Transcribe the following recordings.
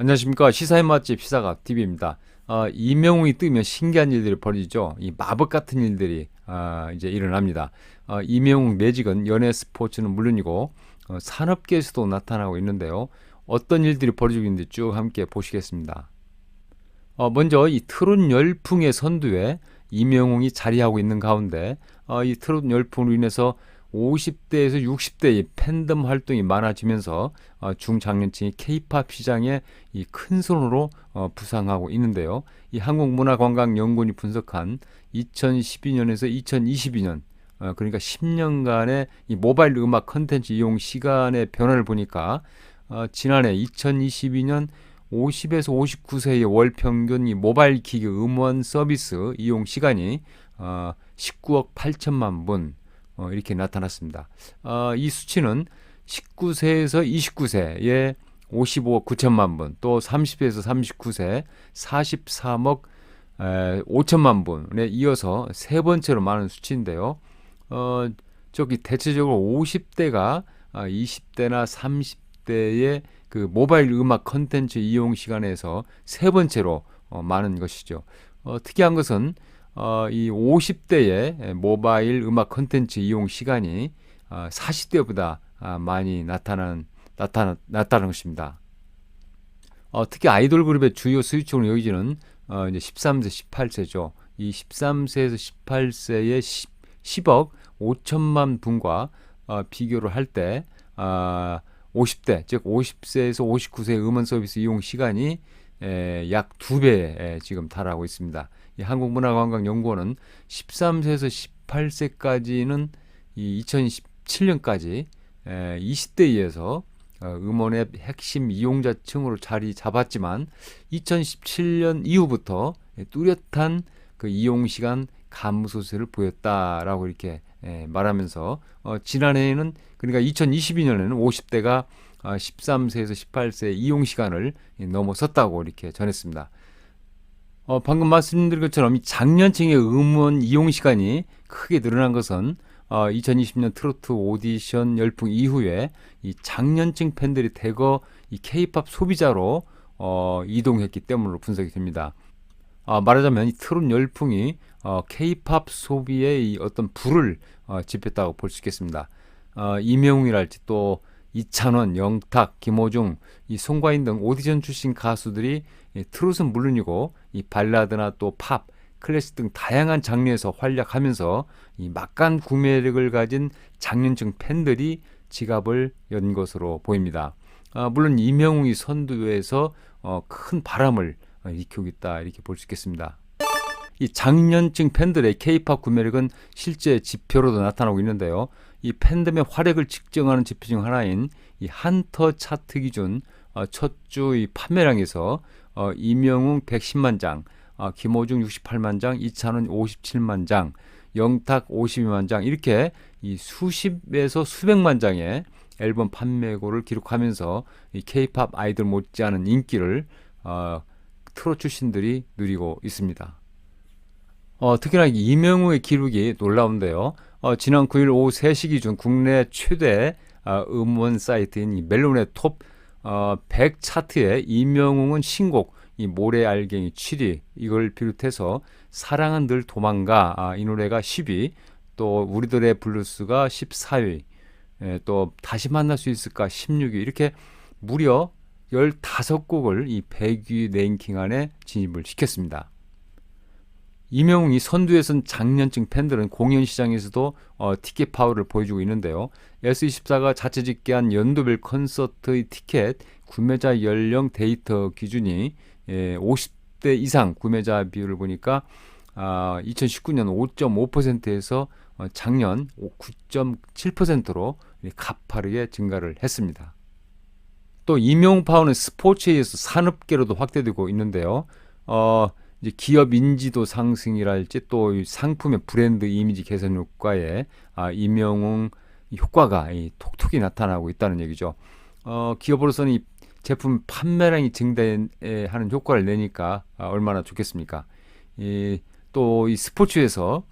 안녕하십니까 시사의 맛집 시사각 TV입니다. 어, 이명웅이 뜨면 신기한 일들이 벌어지죠. 이 마법 같은 일들이 어, 이제 일어납니다. 어, 이명웅 매직은 연예 스포츠는 물론이고 어, 산업계에서도 나타나고 있는데요. 어떤 일들이 벌어지고 있는지 쭉 함께 보시겠습니다. 어, 먼저 이 트롯 열풍의 선두에 이명웅이 자리하고 있는 가운데 어, 이 트롯 열풍으로 인해서 50대에서 60대의 팬덤 활동이 많아지면서 어, 중장년층이 케이팝 시장에 이 큰 손으로 어, 부상하고 있는데요. 이 한국문화관광연구원이 분석한 2012년에서 2022년 어, 그러니까 10년간의 이 모바일 음악 컨텐츠 이용 시간의 변화를 보니까 어, 지난해 2022년 50에서 59세의 월 평균 이 모바일 기기 음원 서비스 이용 시간이 어, 19억 8천만 분 어, 이렇게 나타났습니다. 어, 이 수치는 19세에서 29세의 55억 9천만 분, 또 30세에서 39세 43억 에, 5천만 분에 이어서 세 번째로 많은 수치인데요. 어, 저기 대체적으로 50대가 아, 20대나 30대의 그 모바일 음악 컨텐츠 이용 시간에서 세 번째로 어, 많은 것이죠. 어, 특이한 것은 어, 이 50대의 모바일 음악 컨텐츠 이용 시간이 어, 40대보다 아, 많이 나타나는 나타나 나타나는 것입니다. 어, 특히 아이돌 그룹의 주요 수익층으로 여기지는 어, 이제 13세, 18세죠. 이 13세에서 18세의 10, 10억 5천만 분과 어, 비교를 할때 아, 50대, 즉 50세에서 59세 음원 서비스 이용 시간이 에, 약 두 배에 지금 달하고 있습니다. 이 한국문화관광연구원은 13세에서 18세까지는 이 2017년까지 에, 20대에서 어, 음원의 핵심 이용자층으로 자리 잡았지만 2017년 이후부터 뚜렷한 그 이용 시간 감소세를 보였다라고 이렇게 에, 말하면서 어, 지난해에는 그러니까 2022년에는 50대가 어, 13세에서 18세 이용 시간을 넘어섰다고 이렇게 전했습니다. 어, 방금 말씀드린 것처럼 이 장년층의 음원 이용 시간이 크게 늘어난 것은 어, 2020년 트로트 오디션 열풍 이후에 이 장년층 팬들이 대거 이 케이팝 소비자로 어, 이동했기 때문으로 분석이 됩니다. 아, 말하자면 이 트롯 열풍이 어, 케이팝 소비에 이 어떤 불을 어, 지폈다고 볼 수 있겠습니다. 어, 이명웅이랄지 또 이찬원, 영탁, 김호중, 이 송가인 등 오디션 출신 가수들이 이 트롯은 물론이고 이 발라드나 또 팝, 클래식 등 다양한 장르에서 활약하면서 이 막간 구매력을 가진 장년층 팬들이 지갑을 연 것으로 보입니다. 아, 물론 이명웅이 선두에서 어, 큰 바람을 어, 일으키고 있다 이렇게 볼 수 있겠습니다. 이 장년층 팬들의 K-팝 구매력은 실제 지표로도 나타나고 있는데요. 이 팬덤의 활약을 측정하는 지표 중 하나인 이 한터 차트 기준 어, 첫주 이 판매량에서 어, 이명웅 110만 장, 어, 김호중 68만 장, 이찬원 57만 장, 영탁 52만 장 이렇게 이 수십에서 수백만 장의 앨범 판매고를 기록하면서 이 K-팝 아이돌 못지않은 인기를 어, 트롯 출신들이 누리고 있습니다. 어, 특히나 이명우의 기록이 놀라운데요. 어, 지난 9일 오후 3시 기준 국내 최대 어, 음원 사이트인 이 멜론의 톱 어, 100 차트에 이명웅은 신곡 이 모래 알갱이 7위 이걸 비롯해서 사랑은 늘 도망가 아, 이 노래가 10위 또 우리들의 블루스가 14위 예, 또 다시 만날 수 있을까 16위 이렇게 무려 15곡을 이 100위 랭킹 안에 진입을 시켰습니다. 이명웅이 선두에선 장년층 팬들은 공연 시장에서도 어, 티켓 파워를 보여주고 있는데요. S24가 자체 집계한 연도별 콘서트의 티켓 구매자 연령 데이터 기준이 예, 50대 이상 구매자 비율을 보니까 아, 2019년 5.5%에서 어, 작년 9.7%로 가파르게 증가를 했습니다. 또 이명웅 파워는 스포츠에 의해서 산업계로도 확대되고 있는데요. 어, 이제 기업 인지도 상승이랄지 또 상품의 브랜드 이미지 개선 효과에 아, 임영웅 효과가 이 톡톡히 나타나고 있다는 얘기죠. 어, 기업으로서는 이 제품 판매량이 증대하는 효과를 내니까 아, 얼마나 좋겠습니까? 이, 또 이 스포츠에서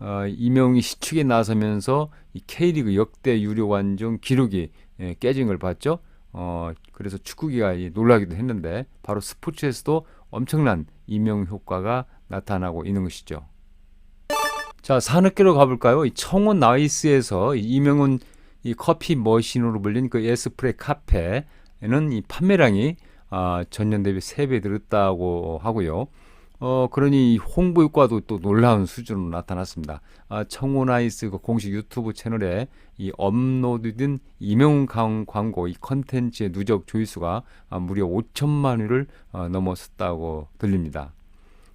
어, 이명이 시축에 나서면서 이 K리그 역대 유료 관중 기록이 예, 깨진 걸 봤죠. 어, 그래서 축구기가 이 놀라기도 했는데 바로 스포츠에서도 엄청난 이명 효과가 나타나고 있는 것이죠. 자, 산업계로 가볼까요? 이 청원 나이스에서 이 이명훈 이 커피 머신으로 불린 그 에스프레 카페에는 이 판매량이 아, 전년 대비 3배 늘었다고 하고요. 어, 그러니 이 홍보 효과도 또 놀라운 수준으로 나타났습니다. 아, 청원아이스 그 공식 유튜브 채널에 이 업로드된 강- 광고 이 컨텐츠의 누적 조회수가 아, 무려 5천만 회를 어, 넘어섰다고 들립니다.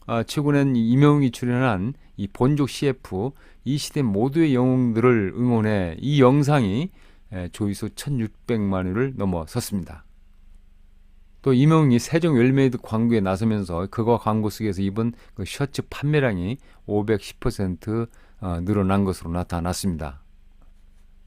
아, 최근엔 이 이명웅이 출연한 이 본족 CF 이 시대 모두의 영웅들을 응원해 이 영상이 에, 조회수 1,600만 회를 넘어섰습니다. 또 이명웅이 세종 웰메이드 광고에 나서면서 그거 광고 속에서 입은 그 셔츠 판매량이 510% 어, 늘어난 것으로 나타났습니다.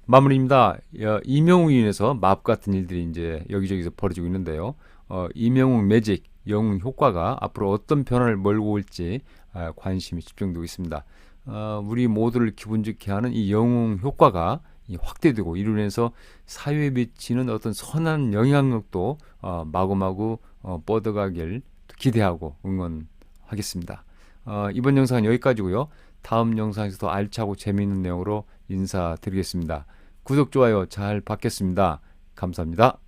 마무리입니다. 어, 이명웅이 인해서 맙 같은 일들이 이제 여기저기서 벌어지고 있는데요. 어, 이명웅 매직 영웅 효과가 앞으로 어떤 변화를 몰고 올지 아, 관심이 집중되고 있습니다. 어, 우리 모두를 기분 좋게 하는 이 영웅 효과가 이 확대되고 이로 인해서 사회에 미치는 어떤 선한 영향력도 어, 마구마구 어, 뻗어가길 기대하고 응원하겠습니다. 어, 이번 영상은 여기까지고요. 다음 영상에서 더 알차고 재미있는 내용으로 인사드리겠습니다. 구독, 좋아요 잘 받겠습니다. 감사합니다.